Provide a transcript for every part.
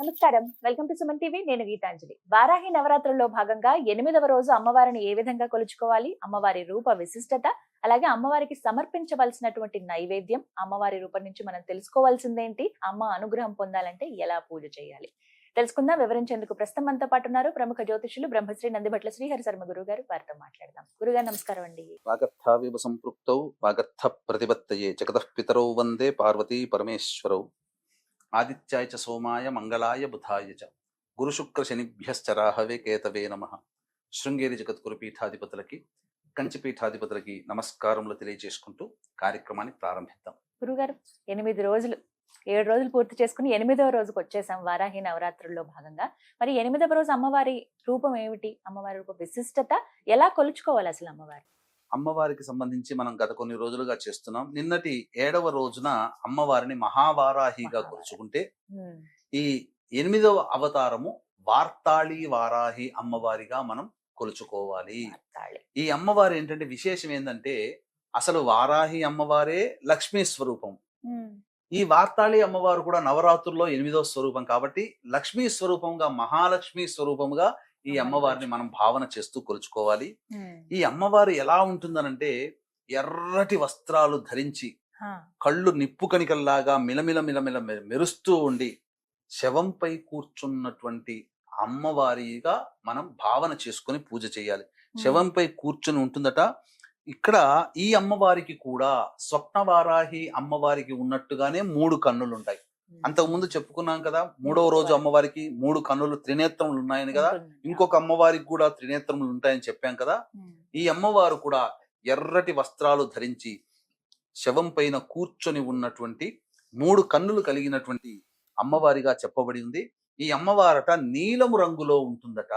నమస్కారం. Welcome to Suman TV. నేను గీతాంజలి. వారాహి నవరాత్రుల్లో భాగంగా ఎనిమిదవ రోజు అమ్మవారిని ఏ విధంగా కొలుచుకోవాలి? అమ్మవారి రూప విశిష్టత అలాగే అమ్మవారికి సమర్పించవలసినటువంటి నైవేద్యం అమ్మవారి రూపం నుంచి మనం తెలుసుకోవాల్సిందేంటి? అమ్మ అనుగ్రహం పొందాలంటే ఎలా పూజ చేయాలి? తెలుసుకుందాం. వివరించేందుకు ప్రస్తుతం మనతో పాటు ఉన్నారు ప్రముఖ జ్యోతిషులు బ్రహ్మశ్రీ నందిభట్ల శ్రీహరి శర్మ గురువు గారు వారితో మాట్లాడదాం. గురుగారు నమస్కారం అండి. వాగర్థావివ సంపృక్తౌ వాగర్థ ప్రతిపత్తయే. జగతః పితరౌ వందే పార్వతీ పరమేశ్వరౌ. ఆదిత్యాయ చ సోమాయ మంగళాయ బుధాయ చ. గురుశుక్ర శుక్ర శనిభ్యశ్చరాహవే కేతవే నమ. శృంగేరి జగద్గురు పీఠాధిపతులకి కంచి పీఠాధిపతులకి నమస్కారములు తెలియజేసుకుంటూ కార్యక్రమాన్ని ప్రారంభిద్దాం. గురుగారు ఎనిమిది రోజులు ఏడు రోజులు పూర్తి చేసుకుని ఎనిమిదవ రోజుకి వచ్చేసాం వారాహి నవరాత్రుల్లో భాగంగా. మరి ఎనిమిదవ రోజు అమ్మవారి రూపం ఏమిటి? అమ్మవారి రూప విశిష్టత ఎలా కొలుచుకోవాలి అసలు అమ్మవారి? అమ్మవారికి సంబంధించి మనం గత కొన్ని రోజులుగా చేస్తున్నాం. నిన్నటి ఏడవ రోజున అమ్మవారిని మహావారాహిగా మహావారాహి. కొలుచుకుంటే ఈ ఎనిమిదవ అవతారము వార్తాళి వారాహి అమ్మవారిగా మనం కొలుచుకోవాలి. ఈ అమ్మవారు ఏంటంటే విశేషం ఏంటంటే అసలు వారాహి అమ్మవారే లక్ష్మీ స్వరూపం. ఈ వార్తాళి అమ్మవారు కూడా నవరాత్రుల్లో ఎనిమిదవ స్వరూపం కాబట్టి లక్ష్మీ స్వరూపంగా మహాలక్ష్మి స్వరూపంగా ఈ అమ్మవారిని మనం భావన చేస్తూ కొలుచుకోవాలి. ఈ అమ్మవారు ఎలా ఉంటుందనంటే ఎర్రటి వస్త్రాలు ధరించి కళ్ళు నిప్పు కణికల్లాగా మిలమిల మిలమిల మెరుస్తూ ఉండి శవంపై కూర్చున్నటువంటి అమ్మవారిగా మనం భావన చేసుకొని పూజ చేయాలి. శవంపై కూర్చుని ఉంటుందట. ఇక్కడ ఈ అమ్మవారికి కూడా స్వప్నవారాహి అమ్మవారికి ఉన్నట్టుగానే మూడు కన్నులు ఉంటాయి ఉమ్, అంతకు ముందు చెప్పుకున్నాం కదా మూడవ రోజు అమ్మవారికి మూడు కన్నులు త్రినేత్రములు ఉన్నాయని కదా. ఇంకొక అమ్మవారికి కూడా త్రినేత్రములు ఉంటాయని చెప్పాం కదా ఈ అమ్మవారు కూడా ఎర్రటి వస్త్రాలు ధరించి శవం పైన కూర్చొని ఉన్నటువంటి మూడు కన్నులు కలిగినటువంటి అమ్మవారిగా చెప్పబడి ఉంది. ఈ అమ్మవారట నీలము రంగులో ఉంటుందట.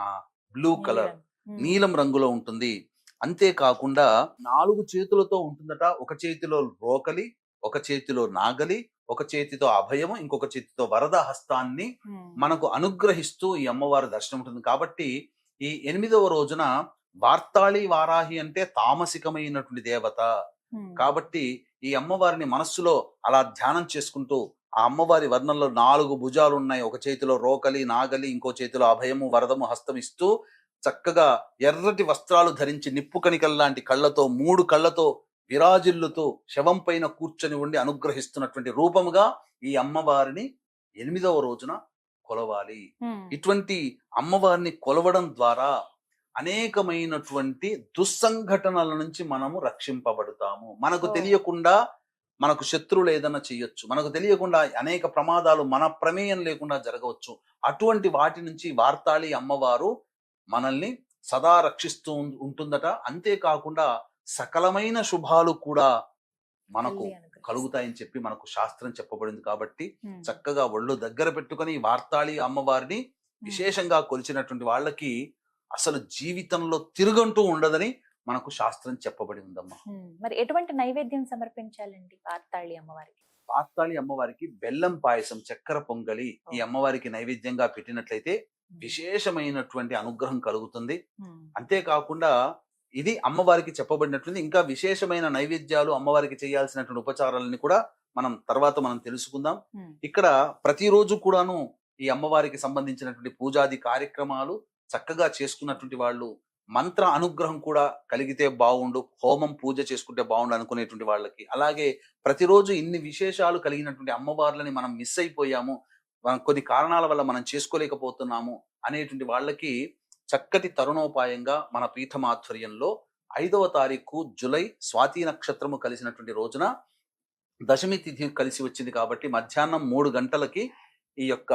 ఆ బ్లూ కలర్. నీలం. నీలం రంగులో ఉంటుంది. అంతేకాకుండా నాలుగు చేతులతో ఉంటుందట. ఒక చేతిలో రోకలి ఒక చేతిలో నాగలి ఒక చేతితో అభయము ఇంకొక చేతితో వరద హస్తాన్ని మనకు అనుగ్రహిస్తూ ఈ అమ్మవారి దర్శనం ఉంటుంది. కాబట్టి ఈ ఎనిమిదవ రోజున వార్తాళి వారాహి అంటే తామసికమైనటువంటి దేవత. కాబట్టి ఈ అమ్మవారిని మనస్సులో అలా ధ్యానం చేసుకుంటూ ఆ అమ్మవారి వర్ణంలో నాలుగు భుజాలు ఉన్నాయి. ఒక చేతిలో రోకలి నాగలి ఇంకో చేతిలో అభయము వరదము హస్తం ఇస్తూ చక్కగా ఎర్రటి వస్త్రాలు ధరించి నిప్పు కణికల్ లాంటి కళ్ళతో మూడు కళ్ళతో విరాజిల్లుతూ శవం పైన కూర్చొని ఉండి అనుగ్రహిస్తున్నటువంటి రూపముగా ఈ అమ్మవారిని ఎనిమిదవ రోజున కొలవాలి. ఇటువంటి అమ్మవారిని కొలవడం ద్వారా అనేకమైనటువంటి దుస్సంఘటనల నుంచి మనము రక్షింపబడతాము. మనకు. తెలియకుండా మనకు శత్రువులు ఏదైనా చేయొచ్చు. మనకు తెలియకుండా అనేక ప్రమాదాలు మన ప్రమేయం లేకుండా జరగవచ్చు. అటువంటి వాటి నుంచి వార్తాళి అమ్మవారు మనల్ని సదా రక్షిస్తూ ఉంటుందట. అంతేకాకుండా సకలమైన శుభాలు కూడా మనకు. కలుగుతాయని చెప్పి మనకు శాస్త్రం చెప్పబడింది కాబట్టి చక్కగా ఒళ్ళు దగ్గర పెట్టుకొని వార్తాళి అమ్మవారిని విశేషంగా కొలిచినటువంటి వాళ్ళకి అసలు జీవితంలో తిరుగంటూ ఉండదని మనకు శాస్త్రం చెప్పబడి ఉందమ్మా. మరి ఎటువంటి నైవేద్యం సమర్పించాలండి వార్తాళి అమ్మవారికి? వార్తాళి అమ్మవారికి బెల్లం పాయసం చక్కెర పొంగలి ఈ అమ్మవారికి నైవేద్యంగా పెట్టినట్లయితే విశేషమైనటువంటి అనుగ్రహం కలుగుతుంది. అంతేకాకుండా ఇది అమ్మవారికి చెప్పబడినట్లుంది. ఇంకా విశేషమైన నైవేద్యాలు అమ్మవారికి చేయాల్సినటువంటి ఉపచారాలని కూడా మనం తర్వాత మనం తెలుసుకుందాం. ఇక్కడ ప్రతిరోజు కూడాను ఈ అమ్మవారికి సంబంధించినటువంటి పూజాది కార్యక్రమాలు చక్కగా చేసుకున్నటువంటి వాళ్ళు మంత్ర అనుగ్రహం కూడా కలిగితే బాగుండు హోమం పూజ చేసుకుంటే బాగుండు అనుకునేటువంటి వాళ్ళకి. అలాగే ప్రతిరోజు ఇన్ని విశేషాలు కలిగినటువంటి అమ్మవార్లని మనం మిస్ అయిపోయాము కొన్ని కారణాల వల్ల మనం చేసుకోలేకపోతున్నాము అనేటువంటి వాళ్ళకి చక్కటి తరుణోపాయంగా మన పీఠమాధ్వర్యంలో ఐదవ తారీఖు జులై స్వాతి నక్షత్రము కలిసినటువంటి రోజున దశమి తిథి కలిసి వచ్చింది కాబట్టి మధ్యాహ్నం మూడు గంటలకి ఈ యొక్క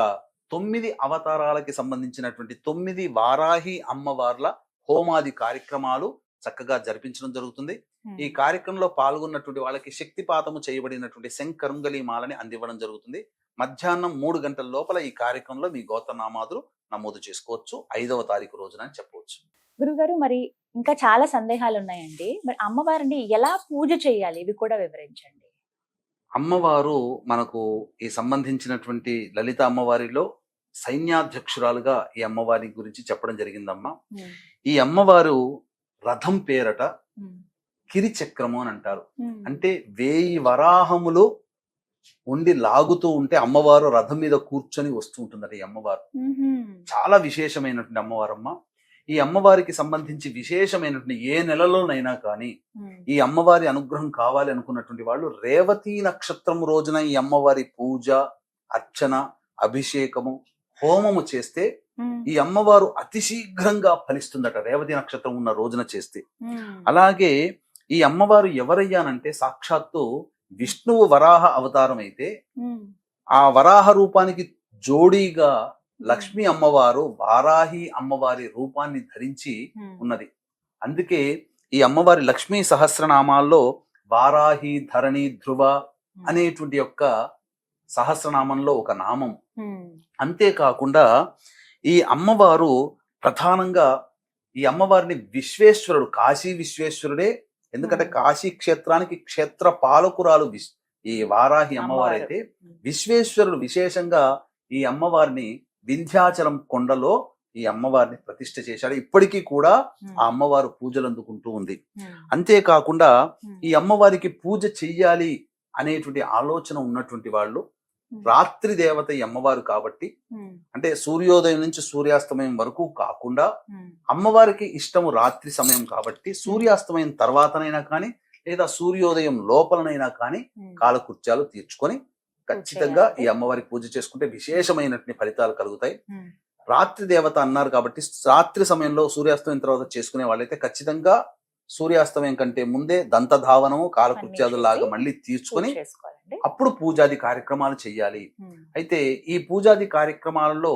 తొమ్మిది అవతారాలకి సంబంధించినటువంటి తొమ్మిది వారాహి అమ్మవార్ల హోమాది కార్యక్రమాలు చక్కగా జరిపించడం జరుగుతుంది. ఈ కార్యక్రమంలో పాల్గొన్నటువంటి వాళ్ళకి శక్తిపాతము చేయబడినటువంటి శంకరుంగలి మాలని అందివ్వడం జరుగుతుంది. మధ్యాహ్నం మూడు గంటల లోపల ఈ కార్యక్రమంలో మీ గోత్రనామాదులు నమోదు చేసుకోవచ్చు. ఐదవ తారీఖు రోజున అని చెప్పవచ్చు. గురుగారు మరి ఇంకా చాలా సందేహాలు ఉన్నాయండి మరి అమ్మవారిని ఎలా పూజ చేయాలి? ఇవి కూడా వివరించండి. అమ్మవారు మనకు ఈ సంబంధించినటువంటి లలిత అమ్మవారిలో సైన్యాధ్యక్షురాలుగా ఈ అమ్మవారి గురించి చెప్పడం జరిగిందమ్మా. ఈ అమ్మవారు రథం పేరట కిరిచక్రము అని అంటారు. అంటే వేయి వరాహములు ఉండి లాగుతూ ఉంటే అమ్మవారు రథం మీద కూర్చొని వస్తూ ఉంటుందట ఈ అమ్మవారు. చాలా విశేషమైనటువంటి అమ్మవారమ్మ ఈ అమ్మవారికి సంబంధించి విశేషమైనటువంటి ఏ నెలలోనైనా కానీ. ఈ అమ్మవారి అనుగ్రహం కావాలి అనుకున్నటువంటి వాళ్ళు రేవతి నక్షత్రం రోజున ఈ అమ్మవారి పూజ అర్చన అభిషేకము హోమము చేస్తే. ఈ అమ్మవారు అతి శీఘ్రంగా ఫలిస్తుందట రేవతి నక్షత్రం ఉన్న రోజున చేస్తే. అలాగే ఈ అమ్మవారు ఎవరయ్యానంటే సాక్షాత్తు విష్ణువు వరాహ అవతారం అయితే. ఆ వరాహ రూపానికి జోడీగా లక్ష్మీ అమ్మవారు వారాహి అమ్మవారి రూపాన్ని ధరించి. ఉన్నది అందుకే ఈ అమ్మవారి లక్ష్మీ సహస్రనామాల్లో వారాహి ధరణి ధ్రువ అనేటువంటి యొక్క సహస్రనామంలో ఒక నామం. అంతేకాకుండా ఈ అమ్మవారు ప్రధానంగా ఈ అమ్మవారిని విశ్వేశ్వరుడు కాశీ విశ్వేశ్వరుడే ఎందుకంటే. కాశీ క్షేత్రానికి క్షేత్ర పాలకురాలు ఈ వారాహి అమ్మవారు అయితే Hmm. విశ్వేశ్వరుడు విశేషంగా ఈ అమ్మవారిని వింధ్యాచలం కొండలో ఈ అమ్మవారిని ప్రతిష్ఠ చేశాడు ఇప్పటికీ కూడా. ఆ అమ్మవారు పూజలు అందుకుంటూ ఉంది. అంతేకాకుండా. ఈ అమ్మవారికి పూజ చెయ్యాలి అనేటువంటి ఆలోచన ఉన్నటువంటి వాళ్ళు. రాత్రి దేవత ఈ అమ్మవారు కాబట్టి. అంటే సూర్యోదయం నుంచి సూర్యాస్తమయం వరకు కాకుండా మ్మ్. అమ్మవారికి ఇష్టము రాత్రి సమయం కాబట్టి సూర్యాస్తమయం తర్వాతనైనా కానీ లేదా సూర్యోదయం లోపలనైనా కానీ. కాలకృత్యాలు తీర్చుకొని ఖచ్చితంగా. ఈ అమ్మవారికి పూజ చేసుకుంటే విశేషమైనటువంటి ఫలితాలు కలుగుతాయి. రాత్రి దేవత అన్నారు కాబట్టి రాత్రి సమయంలో సూర్యాస్తమయం తర్వాత చేసుకునే వాళ్ళైతే ఖచ్చితంగా సూర్యాస్తమయం కంటే ముందే దంతధావనము కాలకృత్యాదులాగా మళ్ళీ తీర్చుకొని అప్పుడు పూజాది కార్యక్రమాలు చేయాలి. అయితే ఈ పూజాది కార్యక్రమాలలో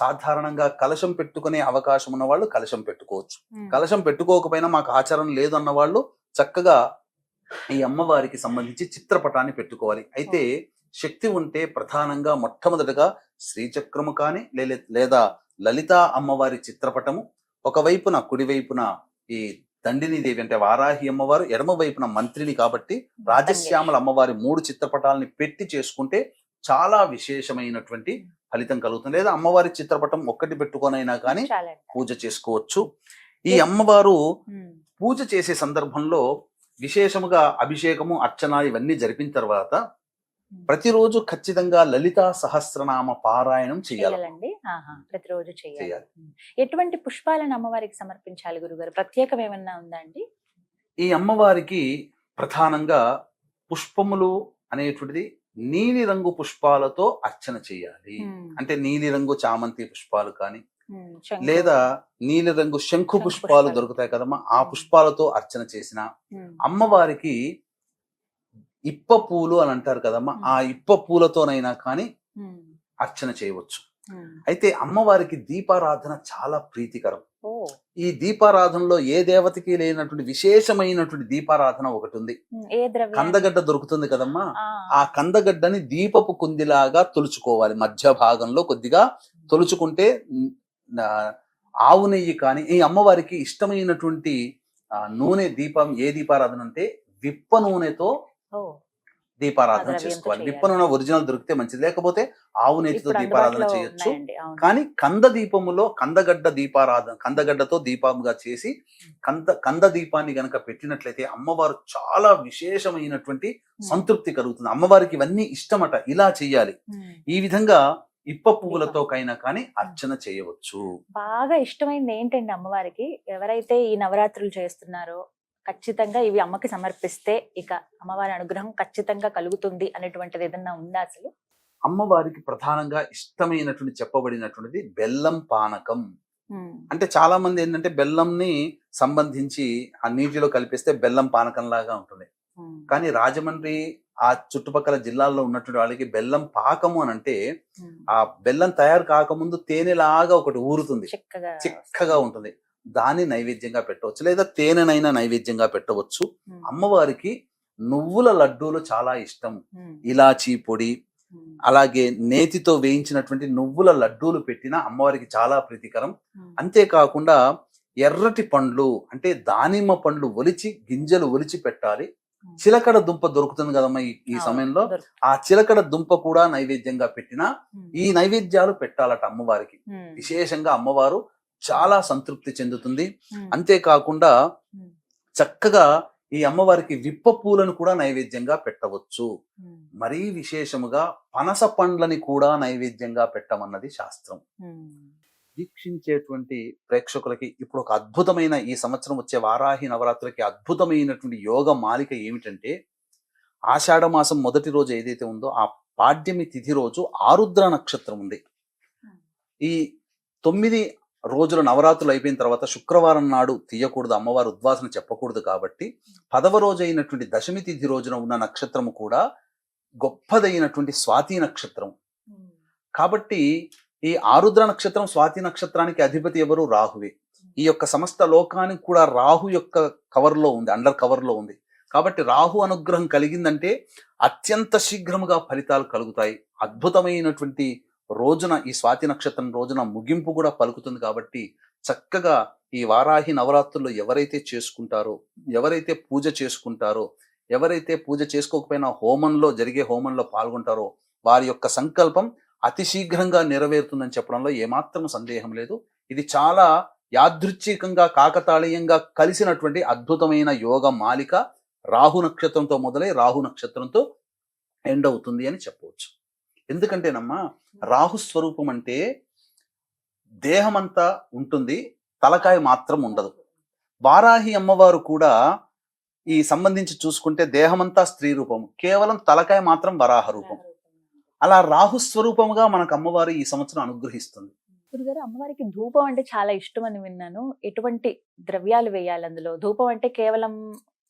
సాధారణంగా కలశం పెట్టుకునే అవకాశం ఉన్న వాళ్ళు కలశం పెట్టుకోవచ్చు. కలశం పెట్టుకోకపోయినా మాకు ఆచారం లేదు అన్న వాళ్ళు చక్కగా ఈ అమ్మవారికి సంబంధించి చిత్రపటాన్ని పెట్టుకోవాలి. అయితే శక్తి ఉంటే ప్రధానంగా మొట్టమొదటగా శ్రీచక్రము కానీ లేదా లలిత అమ్మవారి చిత్రపటము. ఒకవైపున కుడివైపున ఈ దండిని దేవి అంటే వారాహి అమ్మవారు ఎడమ వైపున మంత్రిని కాబట్టి రాజశ్యామల అమ్మవారి మూడు చిత్రపటాలని పెట్టి చేసుకుంటే చాలా విశేషమైనటువంటి ఫలితం కలుగుతుంది. లేదా అమ్మవారి చిత్రపటం ఒక్కటి పెట్టుకొనైనా కానీ పూజ చేసుకోవచ్చు. ఈ అమ్మవారు మ్మ్. పూజ చేసే సందర్భంలో విశేషముగా అభిషేకము అర్చన ఇవన్నీ జరిపిన తర్వాత ప్రతిరోజు ఖచ్చితంగా లలితా సహస్రనామ పారాయణం చేయాలి చేయాలండి ప్రతిరోజు చేయాలి. ఎటువంటి పుష్పాలను అమ్మవారికి సమర్పించాలి గురుగారు ప్రత్యేకం ఏమన్నా ఉందా అండి ఈ అమ్మవారికి ప్రధానంగా పుష్పములు అనేటువంటిది నీలి రంగు పుష్పాలతో అర్చన చేయాలి. అంటే నీలి రంగు చామంతి పుష్పాలు కానీ. లేదా నీలి రంగు శంఖు పుష్పాలు. దొరుకుతాయి కదమ్మా ఆ పుష్పాలతో అర్చన చేసిన మ్మ్. అమ్మవారికి ఇప్ప పూలు అని అంటారు కదమ్మా ఆ ఇప్ప పూలతోనైనా కానీ. అర్చన చేయవచ్చు. అయితే అమ్మవారికి దీపారాధన చాలా ప్రీతికరం. ఈ దీపారాధనలో ఏ దేవతకి లేనటువంటి విశేషమైనటువంటి దీపారాధన ఒకటి ఉంది కందగడ్డ దొరుకుతుంది కదమ్మా. ఆ, కందగడ్డని దీపపు కుందిలాగా తొలుచుకోవాలి. మధ్య భాగంలో కొద్దిగా తొలుచుకుంటే ఆవు నెయ్యి కానీ ఈ అమ్మవారికి ఇష్టమైనటువంటి నూనె దీపం ఏ దీపారాధన అంటే విప్ప నూనెతో దీపారాధన చేసుకోవాలి. చేయాలి. విప్ప నూనె ఒరిజినల్ దొరికితే మంచిది. లేకపోతే ఆవు ఇప్పుడు దీపారాధన చేయొచ్చు. కానీ కంద దీపములో కందగడ్డ దీపారాధన కందగడ్డతో దీపంగా చేసి కంద కంద దీపాన్ని గనక పెట్టినట్లయితే అమ్మవారు చాలా విశేషమైనటువంటి. సంతృప్తి కలుగుతుంది. అమ్మవారికి ఇవన్నీ ఇష్టమట. ఇలా చెయ్యాలి మ్మ్. ఈ విధంగా ఇప్ప పువ్వులతో కైనా కానీ అర్చన చేయవచ్చు. బాగా ఇష్టమైంది ఏంటండి అమ్మవారికి? ఎవరైతే ఈ నవరాత్రులు చేస్తున్నారో ఖచ్చితంగా ఇవి అమ్మకి సమర్పిస్తే ఇక అమ్మవారి అనుగ్రహం ఖచ్చితంగా కలుగుతుంది అనేటువంటిది ఏదన్నా ఉందా అసలు? అమ్మవారికి ప్రధానంగా ఇష్టమైనటువంటి చెప్పబడినటువంటిది బెల్లం పానకం. అంటే చాలా మంది ఏంటంటే బెల్లంని సంబంధించి ఆ నీటిలో కలిపేస్తే బెల్లం పానకం లాగా ఉంటుంది కానీ రాజమండ్రి ఆ చుట్టుపక్కల జిల్లాల్లో ఉన్నటువంటి వాళ్ళకి బెల్లం పాకము అని అంటే ఆ బెల్లం తయారు కాకముందు తేనెలాగా ఒకటి ఊరుతుంది. చిక్కగా చిక్కగా ఉంటుంది. దాన్ని నైవేద్యంగా పెట్టవచ్చు. లేదా తేనెనైనా నైవేద్యంగా పెట్టవచ్చు. అమ్మవారికి నువ్వుల లడ్డూలు చాలా ఇష్టం. ఇలాచీ పొడి అలాగే నేతితో వేయించినటువంటి నువ్వుల లడ్డూలు పెట్టిన అమ్మవారికి చాలా ప్రీతికరం. అంతేకాకుండా ఎర్రటి పండ్లు అంటే దానిమ్మ పండ్లు ఒలిచి గింజలు ఒలిచి పెట్టాలి. చిలకడ దుంప దొరుకుతుంది కదమ్మా ఈ సమయంలో. ఆ చిలకడ దుంప కూడా నైవేద్యంగా పెట్టినా ఈ నైవేద్యాలు పెట్టాలట అమ్మవారికి. విశేషంగా అమ్మవారు చాలా సంతృప్తి చెందుతుంది. అంతేకాకుండా చక్కగా ఈ అమ్మవారికి విప్ప పూలను కూడా నైవేద్యంగా పెట్టవచ్చు. మరీ విశేషముగా పనస పండ్లని కూడా నైవేద్యంగా పెట్టమన్నది శాస్త్రం. వీక్షించేటువంటి ప్రేక్షకులకి ఇప్పుడు ఒక అద్భుతమైన ఈ సంవత్సరం వచ్చే వారాహి నవరాత్రులకి అద్భుతమైనటువంటి యోగ మాలిక ఏమిటంటే ఆషాఢ మాసం మొదటి రోజు ఏదైతే ఉందో ఆ పాడ్యమి తిథి రోజు ఆరుద్ర నక్షత్రం ఉంది. ఈ తొమ్మిది రోజుల నవరాత్రులు అయిపోయిన తర్వాత శుక్రవారం నాడు తీయకూడదు అమ్మవారు ఉద్వాసన చెప్పకూడదు కాబట్టి పదవ రోజు అయినటువంటి దశమి తిథి రోజున ఉన్న నక్షత్రము కూడా గొప్పదైనటువంటి స్వాతి నక్షత్రం. కాబట్టి ఈ ఆరుద్ర నక్షత్రం స్వాతి నక్షత్రానికి అధిపతి ఎవరు? రాహువే. ఈ యొక్క సమస్త లోకానికి కూడా రాహు యొక్క కవర్లో ఉంది అండర్ కవర్లో ఉంది. కాబట్టి రాహు అనుగ్రహం కలిగిందంటే అత్యంత శీఘ్రముగా ఫలితాలు కలుగుతాయి. అద్భుతమైనటువంటి రోజున ఈ స్వాతి నక్షత్రం రోజున ముగింపు కూడా పలుకుతుంది కాబట్టి చక్కగా ఈ వారాహి నవరాత్రుల్లో ఎవరైతే చేసుకుంటారో ఎవరైతే పూజ చేసుకుంటారో ఎవరైతే పూజ చేసుకోకపోయినా హోమంలో జరిగే హోమంలో పాల్గొంటారో వారి యొక్క సంకల్పం అతి శీఘ్రంగా నెరవేరుతుందని చెప్పడంలో ఏమాత్రం సందేహం లేదు. ఇది చాలా యాదృచ్ఛికంగా కాకతాళీయంగా కలిసినటువంటి అద్భుతమైన యోగ మాలిక రాహు నక్షత్రంతో మొదలై రాహు నక్షత్రంతో ఎండ్ అవుతుంది అని చెప్పవచ్చు. ఎందుకంటేనమ్మా రాహు స్వరూపం అంటే దేహం అంతా ఉంటుంది తలకాయ మాత్రం ఉండదు. వారాహి అమ్మవారు కూడా ఈ సంబంధించి చూసుకుంటే దేహమంతా స్త్రీ రూపం కేవలం తలకాయ మాత్రం వరాహ రూపం. అలా రాహు స్వరూపముగా మనకు అమ్మవారు ఈ సంవత్సరం అనుగ్రహిస్తుంది. గురుగారు అమ్మవారికి ధూపం అంటే చాలా ఇష్టం అని విన్నాను. ఎటువంటి ద్రవ్యాలు వేయాలి అందులో? ధూపం అంటే కేవలం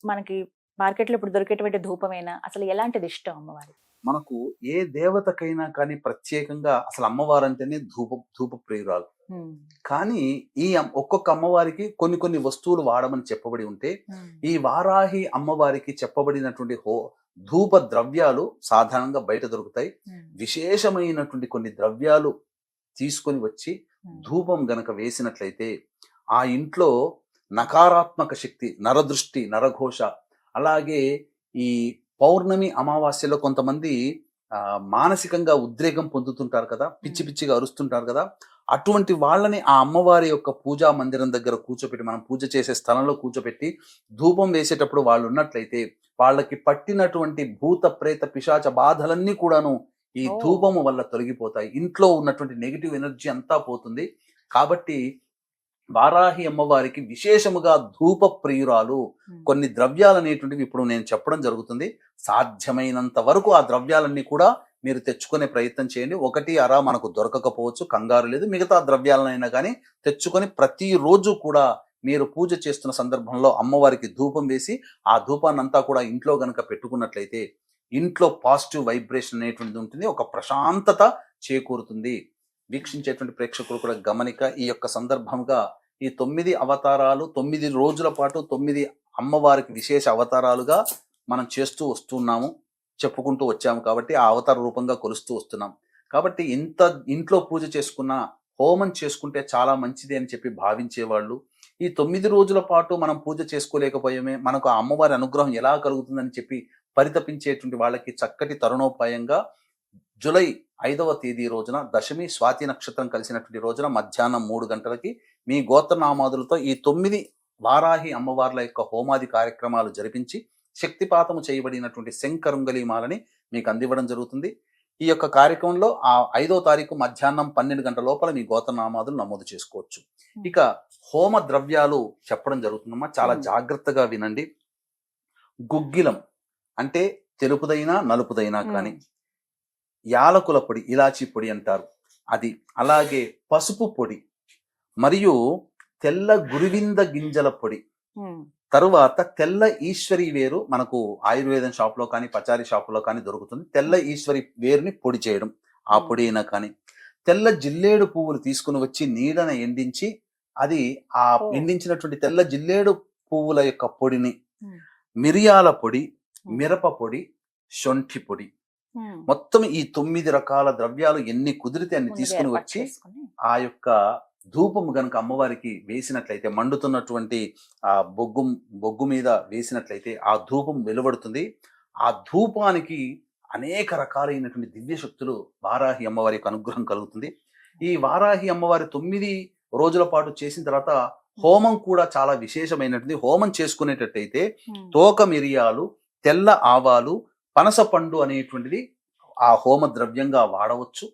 మనకి మార్కెట్లో ఇప్పుడు దొరికేటువంటి ధూపమేనా? అసలు ఎలాంటిది ఇష్టం అమ్మవారికి? మనకు ఏ దేవతకైనా కానీ ప్రత్యేకంగా అసలు అమ్మవారు అంటేనే ధూప ధూప ప్రియురాలు కానీ ఈ ఒక్కొక్క అమ్మవారికి కొన్ని కొన్ని వస్తువులు వాడమని చెప్పబడి ఉంటే ఈ వారాహి అమ్మవారికి చెప్పబడినటువంటి హో ధూప ద్రవ్యాలు సాధారణంగా బయట దొరుకుతాయి. విశేషమైనటువంటి కొన్ని ద్రవ్యాలు తీసుకొని వచ్చి ధూపం గనక వేసినట్లయితే ఆ ఇంట్లో నకారాత్మక శక్తి నరదృష్టి నరఘోష అలాగే ఈ పౌర్ణమి అమావాస్యలో కొంతమంది ఆ, మానసికంగా ఉద్రేకం పొందుతుంటారు కదా పిచ్చి పిచ్చిగా అరుస్తుంటారు కదా అటువంటి వాళ్ళని ఆ అమ్మవారి యొక్క పూజా మందిరం దగ్గర కూర్చోపెట్టి మనం పూజ చేసే స్థలంలో కూర్చోపెట్టి ధూపం వేసేటప్పుడు వాళ్ళు ఉన్నట్లయితే వాళ్ళకి పట్టినటువంటి భూత ప్రేత పిశాచ బాధలన్నీ కూడాను ఈ. ధూపము వల్ల తొలగిపోతాయి. ఇంట్లో ఉన్నటువంటి నెగిటివ్ ఎనర్జీ అంతా పోతుంది. కాబట్టి వారాహి అమ్మవారికి విశేషముగా ధూప ప్రియురాలు. కొన్ని ద్రవ్యాలు అనేటువంటివి ఇప్పుడు నేను చెప్పడం జరుగుతుంది. సాధ్యమైనంత వరకు ఆ ద్రవ్యాలన్నీ కూడా మీరు తెచ్చుకునే ప్రయత్నం చేయండి. ఒకటి అరా మనకు దొరకకపోవచ్చు కంగారు లేదు. మిగతా ద్రవ్యాలనైనా కానీ తెచ్చుకొని ప్రతిరోజు కూడా మీరు పూజ చేస్తున్న సందర్భంలో అమ్మవారికి ధూపం వేసి ఆ ధూపాన్ని అంతా కూడా ఇంట్లో గనక పెట్టుకున్నట్లయితే ఇంట్లో పాజిటివ్ వైబ్రేషన్ అనేటువంటిది ఉంటుంది. ఒక ప్రశాంతత చేకూరుతుంది. వీక్షించేటువంటి ప్రేక్షకులు కూడా గమనిక ఈ యొక్క సందర్భంగా ఈ తొమ్మిది అవతారాలు తొమ్మిది రోజుల పాటు తొమ్మిది అమ్మవారికి విశేష అవతారాలుగా మనం చేస్తూ వస్తున్నాము చెప్పుకుంటూ వచ్చాము కాబట్టి ఆ అవతార రూపంగా కొలుస్తూ వస్తున్నాం. కాబట్టి ఇంత ఇంట్లో పూజ చేసుకున్న హోమం చేసుకుంటే చాలా మంచిది అని చెప్పి భావించేవాళ్ళు. ఈ తొమ్మిది రోజుల పాటు మనం పూజ చేసుకోలేకపోయామే మనకు ఆ అమ్మవారి అనుగ్రహం ఎలా కలుగుతుందని చెప్పి పరితపించేటువంటి వాళ్ళకి చక్కటి తరుణోపాయంగా జూలై ఐదవ తేదీ రోజున దశమి స్వాతి నక్షత్రం కలిసినటువంటి రోజున మధ్యాహ్నం మూడు గంటలకి మీ గోత్రనామాదులతో ఈ తొమ్మిది వారాహి అమ్మవార్ల యొక్క హోమాది కార్యక్రమాలు జరిపించి శక్తిపాతము చేయబడినటువంటి శంకరుంగలి మాలని మీకు అందివ్వడం జరుగుతుంది. ఈ యొక్క కార్యక్రమంలో ఆ ఐదో తారీఖు మధ్యాహ్నం పన్నెండు గంటల లోపల మీ గోత్రనామాదులు నమోదు చేసుకోవచ్చు. ఇక హోమ ద్రవ్యాలు చెప్పడం జరుగుతుందమ్మా చాలా. జాగ్రత్తగా వినండి. గుగ్గిలం అంటే తెలుపుదైనా నలుపుదైనా కానీ యాలకుల పొడి ఇలాచీ పొడి అంటారు అది అలాగే పసుపు పొడి మరియు తెల్ల గురివింద గింజల పొడి తరువాత తెల్ల ఈశ్వరి వేరు మనకు ఆయుర్వేదం షాప్లో కానీ పచారీ షాపులో కానీ దొరుకుతుంది తెల్ల ఈశ్వరి వేరుని పొడి చేయడం ఆ. పొడి అయినా కానీ తెల్ల జిల్లేడు పువ్వులు తీసుకుని వచ్చి నీడన ఎండించి అది ఆ. ఎండించినటువంటి తెల్ల జిల్లేడు పువ్వుల యొక్క పొడిని. మిరియాల పొడి. మిరప పొడి శొంఠి పొడి. మొత్తం ఈ తొమ్మిది రకాల ద్రవ్యాలు ఎన్ని కుదిరితే అన్ని తీసుకుని వచ్చి ఆ యొక్క ధూపము గనుక అమ్మవారికి వేసినట్లయితే మండుతున్నటువంటి ఆ బొగ్గు బొగ్గు మీద వేసినట్లయితే ఆ ధూపం వెలువడుతుంది. ఆ ధూపానికి అనేక రకాలైనటువంటి దివ్య శక్తులు వారాహి అమ్మవారి యొక్క అనుగ్రహం కలుగుతుంది. ఈ వారాహి అమ్మవారి తొమ్మిది రోజుల పాటు చేసిన తర్వాత హోమం. కూడా చాలా విశేషమైనటువంటి హోమం చేసుకునేటట్టయితే తోక మిరియాలు తెల్ల ఆవాలు పనసపండు అనేటువంటిది ఆ హోమ ద్రవ్యంగా వాడవచ్చు.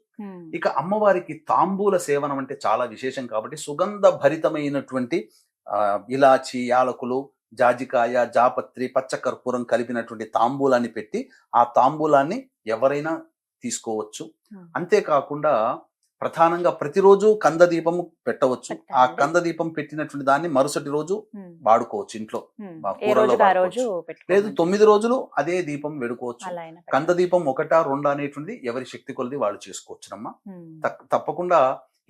ఇక అమ్మవారికి తాంబూల సేవనం అంటే చాలా విశేషం కాబట్టి సుగంధ భరితమైనటువంటి ఆ, ఇలాచి యాలకులు జాజికాయ జాపత్రి పచ్చ కర్పూరం కలిపినటువంటి తాంబూలాన్ని పెట్టి ఆ తాంబూలాన్ని ఎవరైనా తీసుకోవచ్చు. అంతేకాకుండా ప్రధానంగా ప్రతిరోజు కంద దీపము పెట్టవచ్చు. ఆ. కంద దీపం పెట్టినటువంటి దాన్ని మరుసటి రోజు వాడుకోవచ్చు ఇంట్లో. లేదు తొమ్మిది రోజులు అదే దీపం వెడుకోవచ్చు. కంద దీపం ఒకటా రెండా అనేటువంటిది ఎవరి శక్తి కొలది వాళ్ళు చేసుకోవచ్చునమ్మా. తప్పకుండా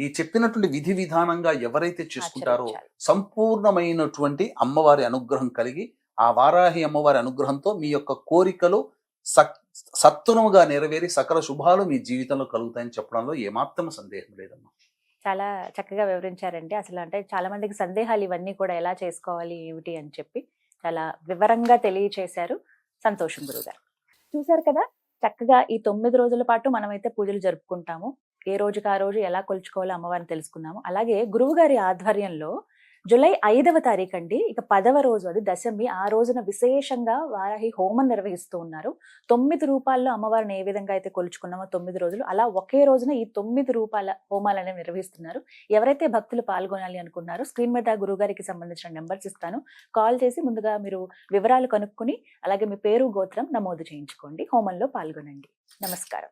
ఈ చెప్పినటువంటి విధి విధానంగా ఎవరైతే చేసుకుంటారో. సంపూర్ణమైనటువంటి అమ్మవారి అనుగ్రహం కలిగి ఆ వారాహి అమ్మవారి అనుగ్రహంతో మీ యొక్క కోరికలు సక్ సత్వరముగా నెరవేరి సకల శుభాలు మీ జీవితంలో కలుగుతాయని చెప్పడంలో ఏమాత్రం సందేహం లేదమ్మా. చాలా చక్కగా వివరించారండి. అసలు అంటే చాలా మందికి సందేహాలు ఇవన్నీ కూడా ఎలా చేసుకోవాలి ఏమిటి అని చెప్పి చాలా వివరంగా తెలియచేశారు. సంతోషం గురుగారు. చూశారు కదా చక్కగా ఈ తొమ్మిది రోజుల పాటు మనమైతే పూజలు జరుపుకుంటాము. ఏ రోజుకి ఆ రోజు ఎలా కొలుచుకోవాలో అమ్మవారిని తెలుసుకున్నాము. అలాగే గురువుగారి ఆధ్వర్యంలో జూలై ఐదవ తారీఖు అండి ఇక పదవ రోజు అది దశమి. ఆ రోజున విశేషంగా వారాహి హోమం నిర్వహిస్తూ ఉన్నారు. తొమ్మిది రూపాల్లో అమ్మవారిని ఏ విధంగా అయితే కొలుచుకున్నామో తొమ్మిది రోజులు అలా ఒకే రోజున ఈ తొమ్మిది రూపాల హోమాలను నిర్వహిస్తున్నారు. ఎవరైతే భక్తులు పాల్గొనాలి అనుకున్నారో స్క్రీన్ మీద గురుగారికి సంబంధించిన నెంబర్స్ ఇస్తాను. కాల్ చేసి ముందుగా మీరు వివరాలు కనుక్కుని అలాగే మీ పేరు గోత్రం నమోదు చేయించుకోండి. హోమంలో పాల్గొనండి. నమస్కారం.